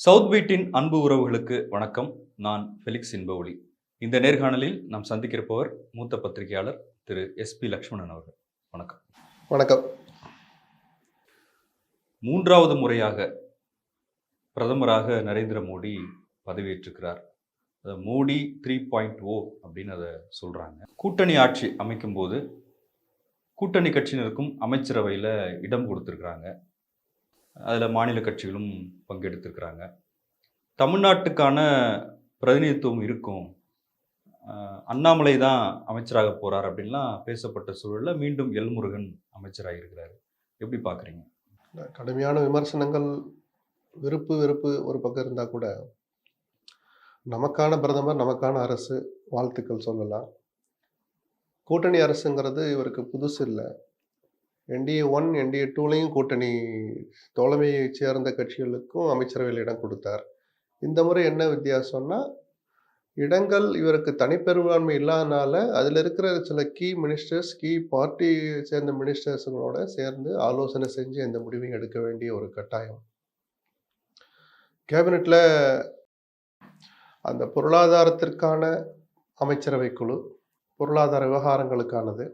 South பீட்டின் அன்பு உறவுகளுக்கு வணக்கம். நான் ஃபெலிக்ஸ் இன்பஒளி இந்த நேர்காணலில் நாம் சந்திக்கிறப்பவர் மூத்த பத்திரிகையாளர் திரு எஸ்பி லக்ஷ்மணன் அவர்கள். வணக்கம். வணக்கம். மூன்றாவது முறையாக பிரதமராக நரேந்திர மோடி பதவியேற்றிருக்கிறார். அது மோடி த்ரீ பாயிண்ட் ஓ அப்படின்னு அதை சொல்கிறாங்க கூட்டணி ஆட்சி அமைக்கும்போது கூட்டணி கட்சியினருக்கும் அமைச்சரவையில் இடம் கொடுத்துருக்குறாங்க. அதில் மாநில கட்சிகளும் பங்கெடுத்திருக்கிறாங்க. தமிழ்நாட்டுக்கான பிரதிநிதித்துவம் இருக்கும். அண்ணாமலை தான் அமைச்சராக போகிறார் அப்படின்லாம் பேசப்பட்ட சூழலில் மீண்டும் எல்முருகன் அமைச்சராக இருக்கிறாரு. எப்படி பார்க்குறீங்க கடுமையான விமர்சனங்கள் விருப்பு வெறுப்பு ஒரு பக்கம் இருந்தால் கூட நமக்கான பிரதமர் நமக்கான அரசு வாழ்த்துக்கள் சொல்லலாம். கூட்டணி அரசுங்கிறது இவருக்கு புதுசு இல்லை என்டிஏ ஒன் என்டிஏ டூலையும் கூட்டணி தோழமையை சேர்ந்த கட்சிகளுக்கும் அமைச்சரவையில் இடம் கொடுத்தார். இந்த முறை என்ன வித்தியாசம்னா இடங்கள் இவருக்கு தனிப்பெரும்பான்மை இல்லாதனால அதில் இருக்கிற சில கீ மினிஸ்டர்ஸ் கீ பார்ட்டி சேர்ந்த மினிஸ்டர்ஸுங்களோட சேர்ந்து ஆலோசனை செஞ்சு எந்த முடிவையும் எடுக்க வேண்டிய ஒரு கட்டாயம். கேபினெட்டில் அந்த பொருளாதாரத்திற்கான அமைச்சரவை குழு பொருளாதார விவகாரங்களுக்கானது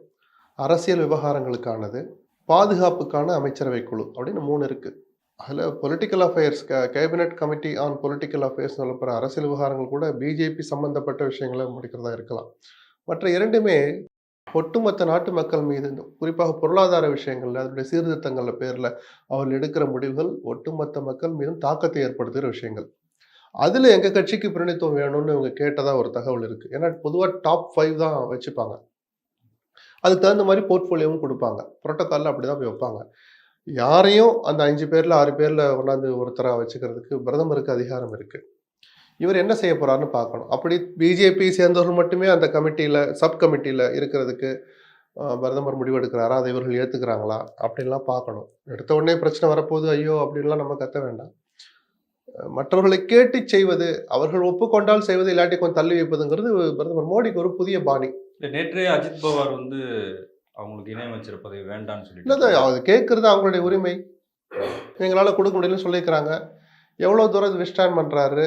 அரசியல் விவகாரங்களுக்கானது பாதுகாப்புக்கான அமைச்சரவை குழு அப்படின்னு மூணு இருக்குது அதில் political affairs cabinet committee on political affairs சொல்லப்படுற அரசியல் விவகாரங்கள் கூட பிஜேபி சம்பந்தப்பட்ட விஷயங்களை முடிக்கிறதா இருக்கலாம். மற்ற இரண்டுமே ஒட்டுமொத்த நாட்டு மக்கள் மீது குறிப்பாக பொருளாதார விஷயங்கள்ல அதனுடைய சீர்திருத்தங்களில் பேரில் அவர்கள் எடுக்கிற முடிவுகள் ஒட்டுமொத்த மக்கள் மீதும் தாக்கத்தை ஏற்படுத்துகிற விஷயங்கள். அதில் எங்கள் கட்சிக்கு பிரதிநிதித்துவம் வேணும்னு இவங்க கேட்டதா ஒரு தகவல் இருக்குது ஏன்னா பொதுவாக டாப் ஃபைவ் தான் வச்சுப்பாங்க. அதுக்கு தகுந்த மாதிரி போர்ட்ஃபோலியோவும் கொடுப்பாங்க. புரோட்டோக்காலில் அப்படி தான் போய் வைப்பாங்க. யாரையும் அந்த அஞ்சு பேரில் ஆறு பேரில் கொண்டாந்து ஒருத்தராக வச்சுக்கிறதுக்கு பிரதமருக்கு அதிகாரம் இருக்குது இவர் என்ன செய்ய போறாருன்னு பார்க்கணும். அப்படி பிஜேபி சேர்ந்தவர்கள் மட்டுமே அந்த கமிட்டியில் சப் கமிட்டியில் இருக்கிறதுக்கு பிரதமர் பிரதமர் முடிவெடுக்கிறாரா? அதை இவர்கள் ஏற்றுக்கிறாங்களா அப்படின்லாம் பார்க்கணும். எடுத்த உடனே பிரச்சனை வரப்போகுது. ஐயோ அப்படின்லாம் நம்ம கத்த வேண்டாம். மற்றவர்களை கேட்டு செய்வது அவர்கள் ஒப்புக்கொண்டால் செய்வது இல்லாட்டி கொஞ்சம் தள்ளி வைப்பதுங்கிறது பிரதமர் மோடிக்கு ஒரு புதிய பாணி. நேற்றே அஜித் பவார் வந்து அவங்களுக்கு இணையமைச்சர் பதவி வேண்டாம்னு இல்லை சொல்லிட்டு அது கேட்கறது அவங்களுடைய உரிமை. எங்களால் கொடுக்க முடியலன்னு சொல்லியிருக்கிறாங்க எவ்வளோ தூரம் விஸ்டாண்ட் பண்ணுறாரு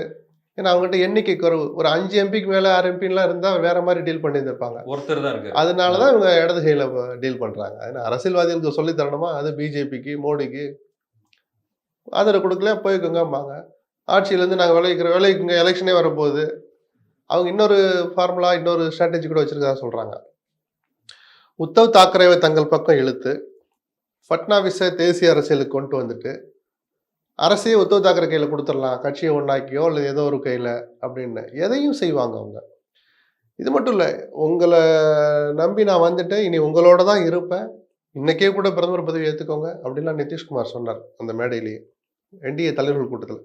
ஏன்னா அவங்ககிட்ட எண்ணிக்கை குறைவு. ஒரு அஞ்சு எம்பிக்கு மேலே ஆறு எம்பின்லாம் இருந்தால் வேற மாதிரி டீல் பண்ணியிருந்திருப்பாங்க. ஒருத்தர் தான் இருக்காரு. அதனால தான் இவங்க இடது கையில் டீல் பண்ணுறாங்க ஏன்னா அரசியல்வாதிகளுக்கு சொல்லி தரணுமா? அது பிஜேபிக்கு மோடிக்கு. ஆதரவு கொடுக்கல போய்க்கோங்கம்பாங்க. ஆட்சியிலேருந்து நாங்கள் விளைவிக்கிற விளைவிக்குங்க எலெக்ஷனே வரப்போகுது. அவங்க இன்னொரு ஃபார்முலா இன்னொரு ஸ்ட்ராட்டஜி கூட வச்சிருக்கதா சொல்கிறாங்க உத்தவ் தாக்கரேவை தங்கள் பக்கம் இழுத்து ஃபட்னாவிஸை தேசிய அரசியலுக்கு கொண்டு வந்துட்டு அரசையே உத்தவ் தாக்கரே கையில் கொடுத்துடலாம் கட்சியை ஒன்றாக்கியோ இல்லை ஏதோ ஒரு கையில் அப்படின்னு எதையும் செய்வாங்க அவங்க. இது மட்டும் இல்லை உங்களை நம்பி நான் வந்துட்டேன் இனி உங்களோட தான் இருப்பேன். இன்னைக்கே கூட பிரதமர் பதவி ஏற்றுக்கோங்க அப்படின்லாம் நிதிஷ்குமார் சொன்னார் அந்த மேடையிலேயே என்டிஏ தலைவர்கள் கூட்டத்தில்.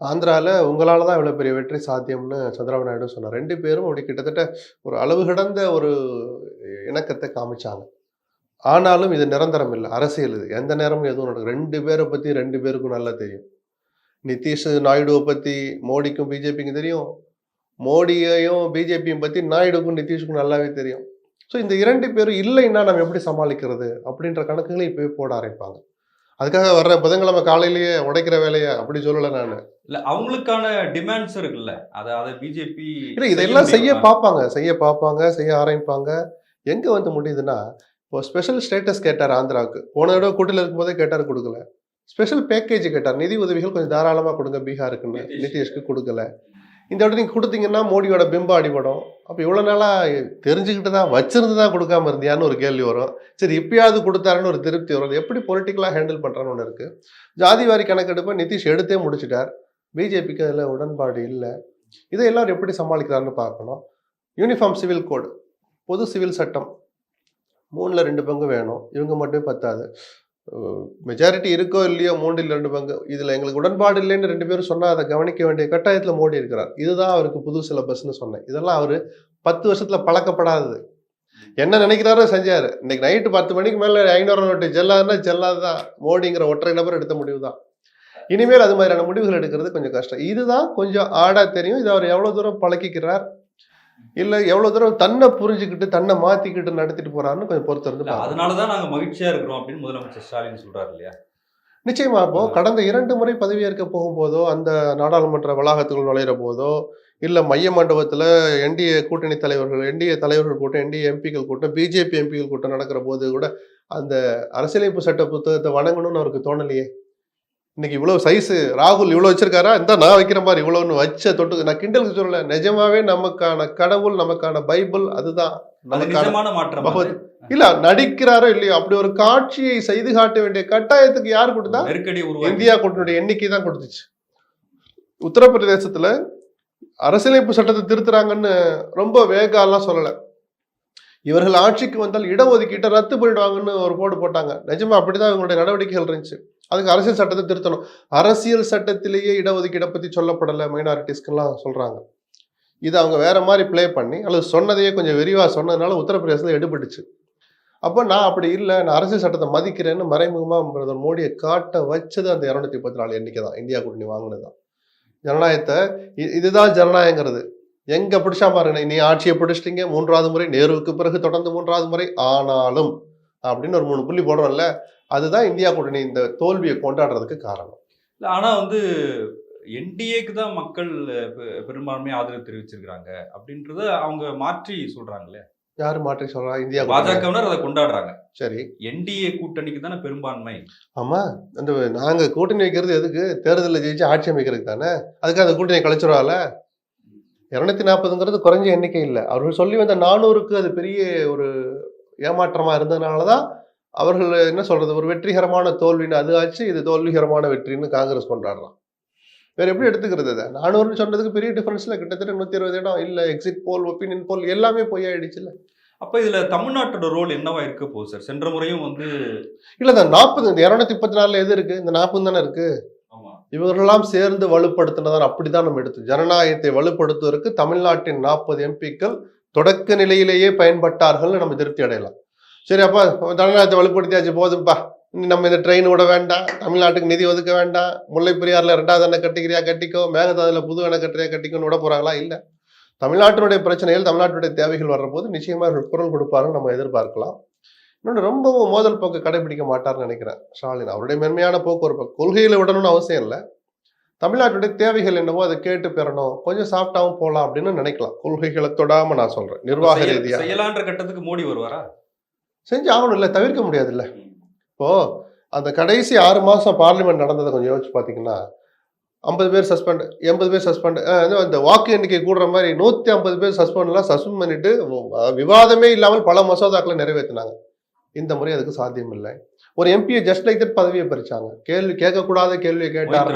ஆந்திராவில் உங்களால் தான் இவ்வளோ பெரிய வெற்றி சாத்தியம்னு சந்திரபாபு நாயுடு சொன்னார். ரெண்டு பேரும் அப்படி கிட்டத்தட்ட ஒரு அளவு கடந்த ஒரு இணக்கத்தை காமிச்சாங்க. ஆனாலும் இது நிரந்தரம் இல்லை. அரசியல் இது. எந்த நேரமும் எதுவும் நடக்கும் ரெண்டு பேரை பற்றி ரெண்டு பேருக்கும் நல்லா தெரியும். நிதிஷ் நாயுடுவை பற்றி மோடிக்கும் பிஜேபிக்கும் தெரியும். மோடியையும் பிஜேபியும் பற்றி நாயுடுக்கும் நிதிஷுக்கும் நல்லாவே தெரியும். ஸோ இந்த இரண்டு பேரும் இல்லைன்னா நம்ம எப்படி சமாளிக்கிறது அப்படின்ற கணக்குகளை இப்போவே போட ஆரம்பிப்பாங்க. அதுக்காக வர்ற புதன்கிழமை காலையிலேயே உடைக்கிற வேலையை? அப்படி சொல்லலை நான். இல்லை அவங்களுக்கான டிமாண்ட்ஸ் இருக்குல்ல. அதை அதை பிஜேபி இல்லை இதெல்லாம் செய்ய பார்ப்பாங்க செய்ய பார்ப்பாங்க செய்ய ஆரம்பிப்பாங்க. எங்கே வந்து முடியுதுன்னா இப்போ ஸ்பெஷல் ஸ்டேட்டஸ் கேட்டார் ஆந்திராவுக்கு. போன தடவை கூட்டில் இருக்கும்போதே கேட்டார் கொடுக்கல. ஸ்பெஷல் பேக்கேஜ் கேட்டார். நிதி உதவிகள் கொஞ்சம் தாராளமாக கொடுங்க பீகாருக்குன்னு நிதிஷ். நிதிஷ்க்கு கொடுக்கல. இந்த வாட்டி நீங்கள் கொடுத்தீங்கன்னா மோடியோட பிம்பம் அடிபடும். அப்போ இவ்வளோ நாளாக தெரிஞ்சுக்கிட்டு தான் வச்சிருந்து தான் கொடுக்காம இருந்தியான்னு ஒரு கேள்வி வரும். சரி இப்பயாவது கொடுத்தாருன்னு ஒரு திருப்தி வரும். எப்படி பொலிட்டிக்கலாக ஹேண்டில் பண்ணுறான்னு ஒன்று இருக்குது ஜாதிவாரி கணக்கெடுப்பை நிதிஷ் எடுத்தே முடிச்சிட்டார். பிஜேபிக்கு அதில் உடன்பாடு இல்லை. இதை எல்லாரும் எப்படி சமாளிக்கிறாருன்னு பார்க்கணும். யூனிஃபார்ம் சிவில் கோடு பொது சிவில் சட்டம். மூணில் ரெண்டு பங்கு வேணும். இவங்க மட்டுமே பத்தாது. மெஜாரிட்டி இருக்கோ இல்லையோ மூன்றில் ரெண்டு பங்கு. இதில் எங்களுக்கு உடன்பாடு இல்லைன்னு ரெண்டு பேரும் சொன்னால் அதை கவனிக்க வேண்டிய கட்டாயத்தில் மோடி இருக்கிறார். இதுதான் அவருக்கு புது சிலபஸ்ன்னு சொன்னேன். இதெல்லாம் அவர் பத்து வருஷத்தில் பழக்கப்படாதது. என்ன நினைக்கிறாரோ செஞ்சார். இன்னைக்கு நைட்டு பத்து மணிக்கு மேலே ஐநூறு நோட்டு ஜெல்லாதுன்னா ஜெல்லாது? தான் மோடிங்கிற ஒற்றை நபர் எடுத்த முடிவு தான் இனிமேல் அது மாதிரியான முடிவுகள் எடுக்கிறது கொஞ்சம் கஷ்டம். இதுதான் கொஞ்சம் ஆடாக தெரியும். இது அவர் எவ்வளோ தூரம் பழக்கிக்கிறார்? இல்லை எவ்வளோ தூரம் தன்னை புரிஞ்சுக்கிட்டு தன்னை மாற்றிக்கிட்டு நடத்திட்டு போறாருன்னு கொஞ்சம் பொறுத்து இருந்து. அதனால தான் நாங்க மகிழ்ச்சியா இருக்கிறோம் அப்படின்னு முதலமைச்சர் ஸ்டாலின் சொல்றாரு இல்லையா நிச்சயமா இப்போ. கடந்த இரண்டு முறை பதவியேற்க போகும்போதோ அந்த நாடாளுமன்ற வளாகத்துக்குள் நுழையிற போதோ இல்ல மைய மண்டபத்துல என்டிஏ கூட்டணி தலைவர்கள் என்டிஏ தலைவர்கள் கூட்டம் என்டிஏ எம்பிக்கள் கூட்டம் பிஜேபி எம்பிக்கள் கூட்டம் நடக்கிற போது கூட அந்த அரசியலமைப்பு சட்ட புத்தகத்தை வணங்கணும்னு அவருக்கு தோணலையே இன்னைக்கு இவ்வளவு சைஸ் ராகுல் இவ்வளவு வச்சிருக்காரா? இந்த நான் வைக்கிற மாதிரி இவ்வளவுன்னு வச்ச தொட்டு நான் கிண்டலுக்கு சொல்லல. நிஜமாவே நமக்கான கடவுள் நமக்கான பைபிள் அதுதான். நமக்கான மாற்றம். இல்ல நடிக்கிறாரோ இல்லையோ அப்படி ஒரு காட்சியை செய்து காட்ட வேண்டிய கட்டாயத்துக்கு யார் கொடுத்தா? நெருக்கடி இந்தியா கூட்டணியுடைய எண்ணிக்கை தான் கொடுத்துச்சு. உத்தரப்பிரதேசத்துல அரசியலமைப்பு சட்டத்தை திருத்துறாங்கன்னு ரொம்ப வேகாலாம் சொல்லல. இவர்கள் ஆட்சிக்கு வந்தால் இடஒதுக்கீட்டை ரத்து பண்ணிடுவாங்கன்னு ஒரு போடு போட்டாங்க. நிஜமா அப்படிதான் இவங்களுடைய நடவடிக்கைகள் இருந்துச்சு. அதுக்கு அரசியல் சட்டத்தை திருத்தணும். அரசியல் சட்டத்திலேயே இடஒதுக்கீடை பற்றி சொல்லப்படலை மைனாரிட்டிஸ்க்கெல்லாம் சொல்கிறாங்க இது அவங்க வேற மாதிரி ப்ளே பண்ணி அல்லது சொன்னதையே கொஞ்சம் விரிவாக சொன்னதுனால உத்தரப்பிரதேசத்தில் எடுபட்டுச்சு. அப்போ நான் அப்படி இல்லை நான் அரசியல் சட்டத்தை மதிக்கிறேன்னு மறைமுகமாக பிரதமர் மோடியை காட்ட வச்சது அந்த இரநூத்தி முப்பத்தி நாலு எண்ணிக்கை தான். இந்தியா கூட்டணி வாங்கினது தான். ஜனநாயகத்தை இதுதான் ஜனநாயகங்கிறது. எங்கே பிடிச்சா பாருங்க நீ ஆட்சியை பிடிச்சிட்டீங்க மூன்றாவது முறை நேருவுக்கு பிறகு தொடர்ந்து மூன்றாவது முறை ஆனாலும் அப்படின்னு ஒரு மூணு புள்ளி போடுறோம்ல அதுதான் இந்தியா கூட்டணி இந்த தோல்வியை கொண்டாடுறதுக்கு காரணம். இல்ல, ஆனா வந்து என்டிஏக்கு தான் மக்கள் பெ- பெரும்பான்மை ஆதரவு தெரிவிச்சிருக்காங்க அப்படின்றத அவங்க மாற்றி சொல்றாங்களே. யாரு மாற்றி சொல்றா? இந்தியா பாஜகவினர் அதை கொண்டாடுறாங்க. சரி. என்டிஏ கூட்டணிக்கு தானே பெரும்பான்மை. ஆமா. அந்த நாங்க கூட்டணி வைக்கிறது எதுக்கு? தேர்தலில் ஜெயிச்சு ஆட்சி அமைக்கிறதுக்கு தானே? அதுக்கு அந்த கூட்டணி கழிச்சிருவால இருநூத்தி நாற்பதுங்கிறது குறைஞ்ச எண்ணிக்கை இல்லை. அவர்கள் சொல்லி வந்த நானூறுக்கு அது பெரிய ஒரு ஏமாற்றமா இருந்ததுனால தான் அவர்கள் என்ன சொல்றது? ஒரு வெற்றிகரமான தோல்வின்னு அது ஆச்சு இது தோல்விகரமான வெற்றின்னு காங்கிரஸ் கொண்டாடுறான். வேற எப்படி எடுத்துக்கிறது அதை? நானூறுன்னு சொன்னதுக்கு பெரிய டிஃபரன்ஸ்ல கிட்டத்தட்ட நூத்தி இருபது இடம். இல்ல எக்ஸிட் போல் ஒப்பீனியன் போல் எல்லாமே பொய் ஆயிடுச்சுல்ல அப்ப இதுல தமிழ்நாட்டோட ரோல் என்னவா இருக்க போகுது சார் சென்ற முறையும் வந்து இல்ல இந்த நாற்பது இந்த இருநூத்தி முப்பத்தி நாலுல எது இருக்கு? இந்த நாற்பது தானே இருக்கு? ஆமா. இவர்களெல்லாம் சேர்ந்து வலுப்படுத்தினதான் அப்படிதான் நம்ம எடுத்து ஜனநாயகத்தை வலுப்படுத்துவதற்கு தமிழ்நாட்டின் நாற்பது எம்பிக்கள் தொடக்க நிலையிலேயே பயன்பட்டார்கள்னு நம்ம திருப்தி அடையலாம். சரி அப்பா ஜனநாயகத்தை வலுப்படுத்தியாச்சு போதும்பா. இனி நம்ம இந்த ட்ரெயின் விட வேண்டாம். தமிழ்நாட்டுக்கு நிதி ஒதுக்க வேண்டாம். முல்லை பெரியாறுல ரெண்டாவது அணை கட்டிக்கிறியா கட்டிக்கோ. மேகதாதுல புது அணை கட்டுறியா கட்டிக்கோன்னு விட போறாங்களா? இல்ல. தமிழ்நாட்டினுடைய பிரச்சனைகள் தமிழ்நாட்டுடைய தேவைகள் வர்றபோது நிச்சயமா அவர்கள் குரல் கொடுப்பாருன்னு நம்ம எதிர்பார்க்கலாம். இன்னொன்று ரொம்பவும் மோதல் போக்கு கடைபிடிக்க மாட்டார்னு நினைக்கிறேன் ஸ்டாலின். அவருடைய மென்மையான போக்கு ஒரு. கொள்கையில விடணும்னு அவசியம் இல்லை. தமிழ்நாட்டுடைய தேவைகள் என்னவோ அதை கேட்டு பெறணும். கொஞ்சம் சாஃப்டாவும் போகலாம் அப்படின்னு நினைக்கலாம். கொள்கைகளை தொடாம நான் சொல்றேன். நிர்வாக செய்ய- ரீதியா. செய்யலான்ற கட்டத்துக்கு மோடி வருவாரா? செஞ்சு ஆகணும் இல்லை தவிர்க்க முடியாது இல்ல இப்போ அந்த கடைசி ஆறு மாசம் பார்லிமெண்ட் நடந்ததை கொஞ்சம் யோசிச்சு பார்த்தீங்கன்னா ஐம்பது பேர் சஸ்பெண்ட் எண்பது பேர் சஸ்பெண்ட் அந்த வாக்கு எண்ணிக்கை கூடுற மாதிரி நூற்றி ஐம்பது பேர் சஸ்பெண்ட்லாம் சஸ்பெண்ட் பண்ணிட்டு விவாதமே இல்லாமல் பல மசோதாக்களை நிறைவேற்றினாங்க இந்த முறை அதுக்கு சாத்தியம் இல்லை. ஒரு எம்பியை ஜஸ்ட் லைக் தட் பதவியை பறிச்சாங்க. கேள்வி கேட்கக்கூடாத கேள்வியை கேட்டார்.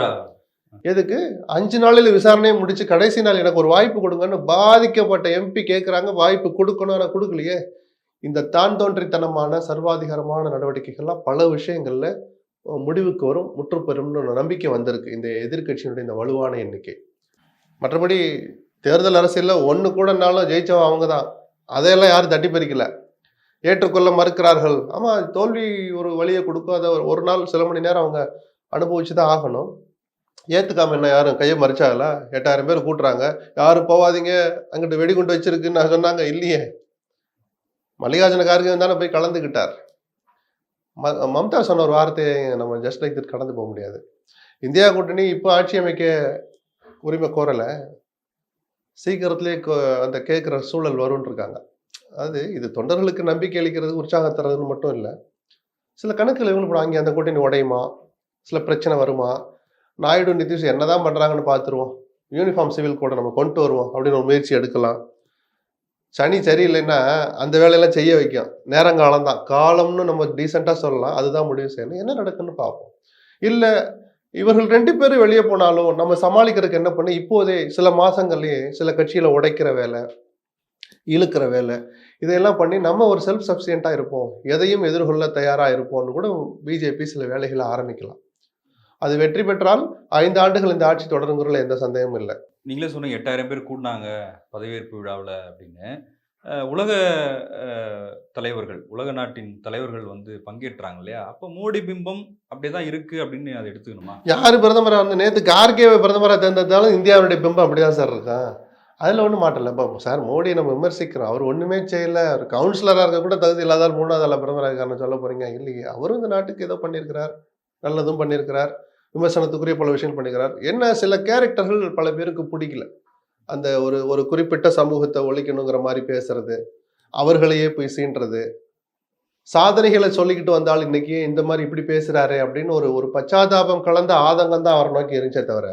எதுக்கு? அஞ்சு நாளில் விசாரணையை முடிச்சு கடைசி நாள் எனக்கு ஒரு வாய்ப்பு கொடுங்கன்னு பாதிக்கப்பட்ட எம்பி கேட்குறாங்க வாய்ப்பு கொடுக்கணும் ஆனால் கொடுக்கலையே. இந்த தான் தோன்றித்தனமான சர்வாதிகாரமான நடவடிக்கைகள்லாம் பல விஷயங்கள்ல முடிவுக்கு வரும் முற்றுப்பெறும்னு நம்பிக்கை வந்திருக்கு. இந்த எதிர்க்கட்சியினுடைய இந்த வலுவான எண்ணிக்கை. மற்றபடி தேர்தல் அரசியல்ல ஒன்று கூடனாலும் ஜெயிச்சவன் அவங்க தான் அதையெல்லாம் யாரும் தட்டி பறிக்கல ஏற்றுக்கொள்ள மறுக்கிறார்கள். ஆமா தோல்வி ஒரு வழியை கொடுக்கும். அதை ஒரு- நாள் சில மணி நேரம் அவங்க அனுபவிச்சு தான் ஆகணும். ஏத்துக்காம என்ன யாரும் கையை மறிச்சாங்களா? எட்டாயிரம் பேர் கூட்டுறாங்க. யாரும் போவாதீங்க. அங்கிட்டு வெடிகுண்டு வச்சிருக்குன்னு சொன்னாங்க. இல்லையே. மல்லிகார்ஜுன கார்கே தானே போய் கலந்துக்கிட்டார் ம- மம்தா சொன்ன ஒரு வார்த்தையை நம்ம ஜஸ்ட் லைக் தட் கடந்து போக முடியாது. இந்தியா கூட்டணி இப்போ ஆட்சி அமைக்க உரிமை கோரலை. சீக்கிரத்திலே அந்த கேட்குற சூழல் வரும்னு இருக்காங்க. அது இது தொண்டர்களுக்கு நம்பிக்கை அளிக்கிறது உற்சாகம் தர்றதுன்னு மட்டும் இல்லை. சில கணக்கில் இவங்க கூட அங்கே அந்த கூட்டணி உடையுமா? சில பிரச்சனை வருமா? நாயுடு நிதிஷ் என்ன தான் பண்ணுறாங்கன்னு பார்த்துருவோம். யூனிஃபார்ம் சிவில் கூட நம்ம கொண்டு வருவோம் அப்படின்னு ஒரு முயற்சி எடுக்கலாம். சனி சரியில்லைன்னா அந்த வேலையெல்லாம் செய்ய வைக்கும். நேரங்காலம் தான் காலம்னு நம்ம டீசெண்டாக சொல்லலாம். அதுதான் முடிவு செய்யணும். என்ன நடக்குன்னு பார்ப்போம். இல்லை இவர்கள் ரெண்டு பேரும் வெளியே போனாலும் நம்ம சமாளிக்கிறதுக்கு என்ன பண்ணி? இப்போதே சில மாதங்கள்லேயே சில கட்சியில் உடைக்கிற வேலை இழுக்கிற வேலை இதையெல்லாம் பண்ணி நம்ம ஒரு செல்ஃப் சப்சியண்ட்டாக இருப்போம். எதையும் எதிர்கொள்ள தயாராக இருப்போம்னு கூட பிஜேபி சில வேலைகளை ஆரம்பிக்கலாம். அது வெற்றி பெற்றால் ஐந்து ஆண்டுகள் இந்த ஆட்சி தொடருங்கிறதுல எந்த சந்தேகமும் இல்லை. நீங்களே சொன்னீங்க எட்டாயிரம் பேர் கூடினாங்க பதவியேற்பு விழாவில் அப்படின்னு. உலக தலைவர்கள் உலக நாட்டின் தலைவர்கள் வந்து பங்கேற்றாங்க இல்லையா? அப்போ மோடி பிம்பம் அப்படியே தான் இருக்கு அப்படின்னு அதை எடுத்துக்கணுமா? யார் பிரதமராக வந்து நேற்று கார்கேவை பிரதமராக தேர்ந்தெடுத்தாலும் இந்தியாவுடைய பிம்பம் அப்படிதான் சார் இருக்கான் அதில் ஒன்றும் மாட்டல இப்போ சார் மோடியை நம்ம விமர்சிக்கிறோம். அவர் ஒன்றுமே செய்யலை. அவர் கவுன்சிலராக இருக்க கூட தகுதி இல்லாதார் மூணாவது அல்ல பிரதமராக இருக்காருன்னு சொல்ல போகிறீங்க இல்லையே. அவரும் இந்த நாட்டுக்கு ஏதோ பண்ணியிருக்கிறார். நல்லதும் பண்ணியிருக்கிறார். விமர்சனத்துக்குரிய பல விஷயங்கள் பண்ணிக்கிறார். என்ன சில கேரக்டர்கள் பல பேருக்கு பிடிக்கல. அந்த ஒரு ஒரு குறிப்பிட்ட சமூகத்தை ஒழிக்கணுங்கிற மாதிரி பேசுறது அவர்களையே போய் சீன்றது சாதனைகளை சொல்லிக்கிட்டு வந்தால் இன்னைக்கு இந்த மாதிரி இப்படி பேசுறாரு அப்படின்னு ஒரு ஒரு பச்சாதாபம் கலந்த ஆதங்கம் தான் அவரை நோக்கி இருந்துச்சே தவிர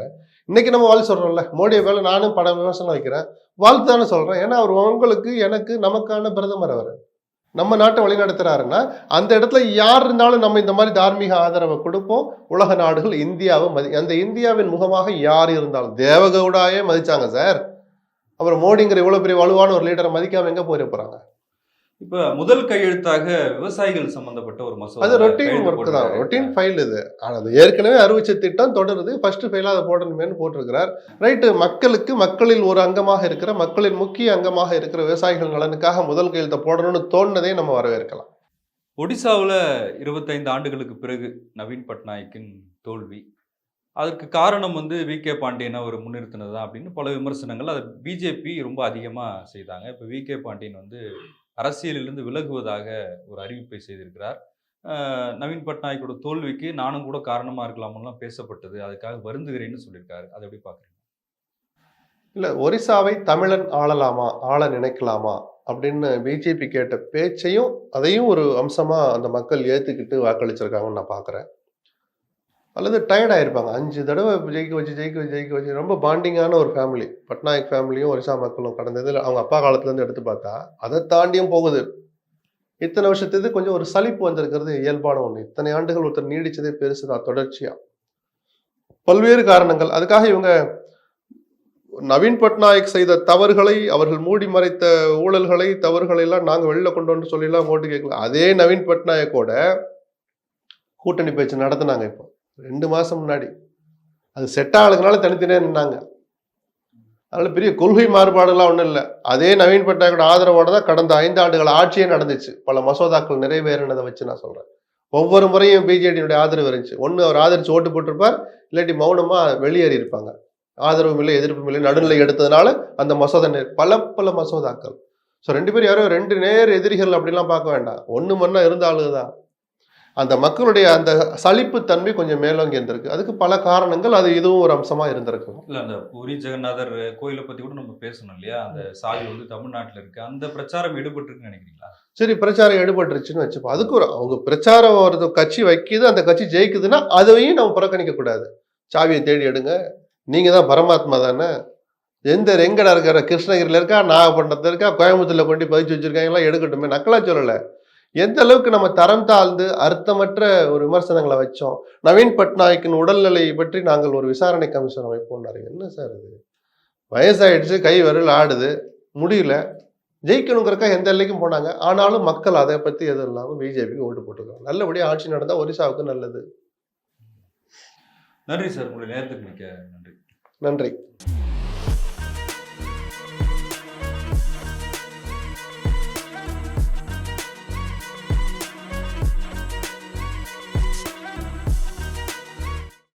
இன்னைக்கு நம்ம வாழ் சொல்றோம்ல மோடியை வேலை நானும் பட விமர்சனம் வைக்கிறேன் வாழ்த்து தானே சொல்றேன். ஏன்னா அவர் உங்களுக்கு எனக்கு நமக்கான பிரதமர் அவர். நம்ம நாட்டை வழிநடத்துறாருன்னா அந்த இடத்துல யார் இருந்தாலும் நம்ம இந்த மாதிரி தார்மீக ஆதரவை கொடுப்போம். உலக நாடுகள் இந்தியாவை மதி அந்த இந்தியாவின் முகமாக யார் இருந்தாலும் தேவகவுடாயே மதிச்சாங்க சார். அப்புறம் மோடிங்கிற இவ்வளோ பெரிய வலுவான ஒரு லீடரை மதிக்காம எங்கே போயிட இப்ப முதல் கையெழுத்தாக விவசாயிகள் சம்பந்தப்பட்ட ஒரு மசோதா அது ரொட்டீன் ஒர்க் தான். ரொட்டீன் ஃபைல் இது. ஆனா அது ஏற்கனவே அறிவிச்ச திட்டம் தொடருது. ஃபர்ஸ்ட் ஃபைலா அதை போடணுமேனு போட்டிருக்கிறார். ரைட்டு மக்களுக்கு மக்களில் ஒரு அங்கமாக இருக்கிற மக்களின் முக்கிய அங்கமாக இருக்கிற விவசாயிகள் நலனுக்காக முதல் கையெழுத்தை போடணும்னு தோணுனதே நம்ம வரவேற்கலாம். ஒடிசாவுல இருபத்தைந்து ஆண்டுகளுக்கு பிறகு நவீன் பட்நாயக்கின் தோல்வி. அதற்கு காரணம் வந்து வி. கே. பாண்டியனை அவர் முன்னிறுத்தினது தான் அப்படின்னு பல விமர்சனங்கள். அதை பிஜேபி ரொம்ப அதிகமாக செய்தாங்க. இப்போ வி. கே. பாண்டியன் வந்து அரசியலிலிருந்து விலகுவதாக ஒரு அறிவிப்பை செய்திருக்கிறார். நவீன் பட்நாயக்கோட தோல்விக்கு நானும் கூட காரணமாக இருக்கலாம்லாம் பேசப்பட்டது. அதுக்காக வருந்துகிறேன்னு சொல்லியிருக்காரு. அதை எப்படி பார்க்குறீங்க? இல்லை ஒரிசாவை தமிழன் ஆளலாமா ஆள நினைக்கலாமா அப்படின்னு பிஜேபி கேட்ட பேச்சையும் அதையும் ஒரு அம்சமாக அந்த மக்கள் ஏற்றுக்கிட்டு வாக்களிச்சிருக்காங்கன்னு நான் பார்க்குறேன். அல்லது டயர்ட் ஆகிருப்பாங்க அஞ்சு தடவை ஜெயிக்க வச்சு ஜெயிக்க வச்சு ஜெயிக்க வச்சு ரொம்ப பாண்டிங்கான ஒரு ஃபேமிலி பட்நாயக் ஃபேமிலியும் ஒரிசா மக்களும் கடந்த இதில் அவங்க அப்பா காலத்துலேருந்து எடுத்து பார்த்தா அதை தாண்டியும் போகுது. இத்தனை வருஷத்துக்கு கொஞ்சம் ஒரு சலிப்பு வந்திருக்கிறது இயல்பான ஒன்று இத்தனை ஆண்டுகள் ஒருத்தர் நீடிச்சதே பெருசுதான் தொடர்ச்சியாக பல்வேறு காரணங்கள். அதுக்காக இவங்க நவீன் பட்நாயக் செய்த தவறுகளை அவர்கள் மூடி மறைத்த ஊழல்களை தவறுகளை எல்லாம் நாங்கள் வெளில கொண்டு வந்து சொல்லிலாம் ஓட்டு கேட்கல. அதே நவீன் பட்நாயக்கோட கூட்டணி பேச்சு நடத்துனாங்க இப்போ. ரெண்டு மாதம் முன்னாடி. அது செட் ஆகலங்கனால தனித்தனியாக நின்னாங்க. அதனால் பெரிய கொள்கை மாறுபாடுலாம் ஒன்றும் இல்லை. அதே நவீன் பட்நாயக்கோட ஆதரவோட தான் கடந்த ஐந்து ஆண்டுகள் ஆட்சியே நடந்துச்சு. பல மசோதாக்கள் நிறைவேறினதை வச்சு நான் சொல்கிறேன் ஒவ்வொரு முறையும் பிஜேடியினுடைய ஆதரவு இருந்துச்சு. ஒன்று அவர் ஆதரிச்சு ஓட்டு போட்டிருப்பார் இல்லாட்டி மௌனமாக வெளியேறி இருப்பாங்க. ஆதரவும் இல்லை எதிர்ப்பும் இல்லை நடுநிலை எடுத்ததுனால அந்த மசோதா பல பல மசோதாக்கள். ஸோ ரெண்டு பேரும் யாரும் ரெண்டு நேர் எதிரிகள் அப்படிலாம் பார்க்க வேண்டாம். ஒன்று மண்ணா இருந்த ஆளுங்க தான் அந்த மக்களுடைய அந்த சலிப்பு தன்மை கொஞ்சம் மேலோங்கி இருந்திருக்கு அதுக்கு பல காரணங்கள் அது இதுவும் ஒரு அம்சமா இருந்திருக்கும் இல்லை அந்த பூரி ஜெகநாதர் கோயிலை பற்றி கூட நம்ம பேசணும் இல்லையா? அந்த சாலை வந்து தமிழ்நாட்டில் இருக்கு. அந்த பிரச்சாரம் ஈடுபட்டிருக்குன்னு நினைக்கிறீங்களா? சரி பிரச்சாரம் எடுபட்டுருச்சுன்னு வச்சுப்போம். அதுக்கு ஒரு அவங்க பிரச்சாரம் ஒரு கட்சி வைக்குது அந்த கட்சி ஜெயிக்குதுன்னா அதையும் நம்ம புறக்கணிக்க கூடாது. சாவியை தேடி எடுங்க. நீங்க தான் பரமாத்மா தானே. எந்த எங்கடா இருக்கிற கிருஷ்ணகிரியில் இருக்கா நாகப்பட்டினத்தில் இருக்கா கோயம்புத்தூர்ல கொண்டு பதிச்சு வச்சிருக்காங்களா எடுக்கட்டுமே. நக்கலா சொல்லல. எந்த அளவுக்கு நம்ம தரம் தாழ்ந்து அர்த்தமற்ற ஒரு விமர்சனங்களை வச்சோம்? நவீன் பட்நாயக்கின் உடல்நிலை பற்றி நாங்கள் ஒரு விசாரணை கமிஷன் வைப்போம்னாரு என்ன சார் இது? வயசாயிடுச்சு கை விரல் ஆடுது முடியல. ஜெயிக்கணுங்கிறக்கா எந்த எல்லைக்கும் போனாங்க. ஆனாலும் மக்கள் அதை பத்தி எதுவும் இல்லாமல் பிஜேபிக்கு ஓட்டு போட்டுருக்காங்க. நல்லபடியா ஆட்சி நடந்தா ஒரிசாவுக்கு நல்லது. நன்றி சார். உங்களுடைய நேரத்துக்கு மிக்க நன்றி. நன்றி.